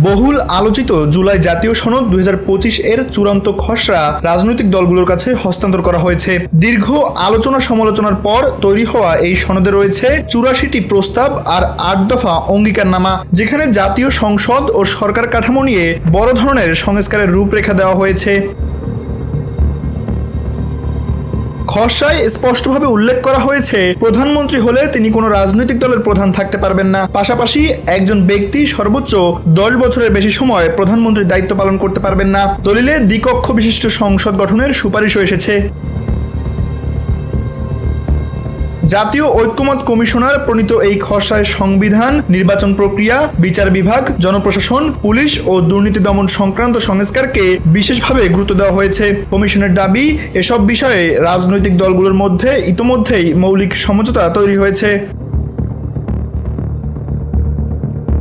বহুল আলোচিত জুলাই জাতীয় সনদ দুই হাজার পঁচিশ এর চূড়ান্ত খসড়া রাজনৈতিক দলগুলোর কাছে হস্তান্তর করা হয়েছে। দীর্ঘ আলোচনা সমালোচনার পর তৈরি হওয়া এই সনদে রয়েছে চুরাশিটি প্রস্তাব আর আট দফা অঙ্গীকারনামা, যেখানে জাতীয় সংসদ ও সরকার কাঠামো নিয়ে বড় ধরনের সংস্কারের রূপরেখা দেওয়া হয়েছে। খসড়ায় স্পষ্টভাবে উল্লেখ করা হয়েছে, প্রধানমন্ত্রী হলে তিনি কোনো রাজনৈতিক দলের প্রধান থাকতে পারবেন না। পাশাপাশি একজন ব্যক্তি সর্বোচ্চ দশ বছরের বেশি সময় প্রধানমন্ত্রীর দায়িত্ব পালন করতে পারবেন না। দলিলে দ্বিকক্ষ বিশিষ্ট সংসদ গঠনের সুপারিশও এসেছে। জাতীয় ঐক্যমত কমিশনার প্রণীত এই খসায় সংবিধান, নির্বাচন প্রক্রিয়া, বিচার বিভাগ, জনপ্রশাসন, পুলিশ ও দুর্নীতি দমন সংক্রান্ত সংস্কারকে বিশেষভাবে গুরুত্ব দেওয়া হয়েছে। কমিশনের দাবি, এসব বিষয়ে রাজনৈতিক দলগুলোর মধ্যে ইতোমধ্যেই মৌলিক সমঝোতা তৈরি হয়েছে।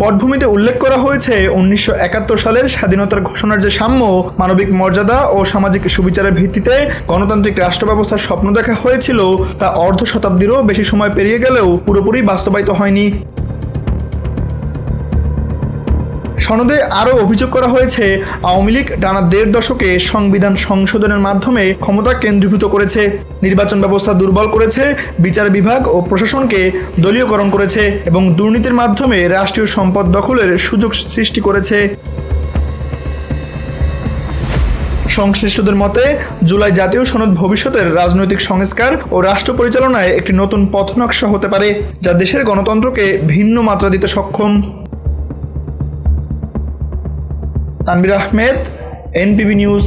পটভূমিতে উল্লেখ করা হয়েছে, উনিশশো একাত্তর সালের স্বাধীনতার ঘোষণার যে সাম্য, মানবিক মর্যাদা ও সামাজিক সুবিচারের ভিত্তিতে গণতান্ত্রিক রাষ্ট্র ব্যবস্থার স্বপ্ন দেখা হয়েছিল, তা অর্ধ শতাব্দীরও বেশি সময় পেরিয়ে গেলেও পুরোপুরি বাস্তবায়িত হয়নি। সনদে আরও অভিযোগ করা হয়েছে, আওয়ামী লীগ টানা দেড় দশকে সংবিধান সংশোধনের মাধ্যমে ক্ষমতা কেন্দ্রীভূত করেছে, নির্বাচন ব্যবস্থা দুর্বল করেছে, বিচার বিভাগ ও প্রশাসনকে দলীয়করণ করেছে এবং দুর্নীতির মাধ্যমে রাষ্ট্রীয় সম্পদ দখলের সুযোগ সৃষ্টি করেছে। সংশ্লিষ্টদের মতে, জুলাই জাতীয় সনদ ভবিষ্যতের রাজনৈতিক সংস্কার ও রাষ্ট্র পরিচালনায় একটি নতুন পথনকশা হতে পারে, যা দেশের গণতন্ত্রকে ভিন্ন মাত্রা দিতে সক্ষম। তানবির আহমেদ এনপিবি নিউজ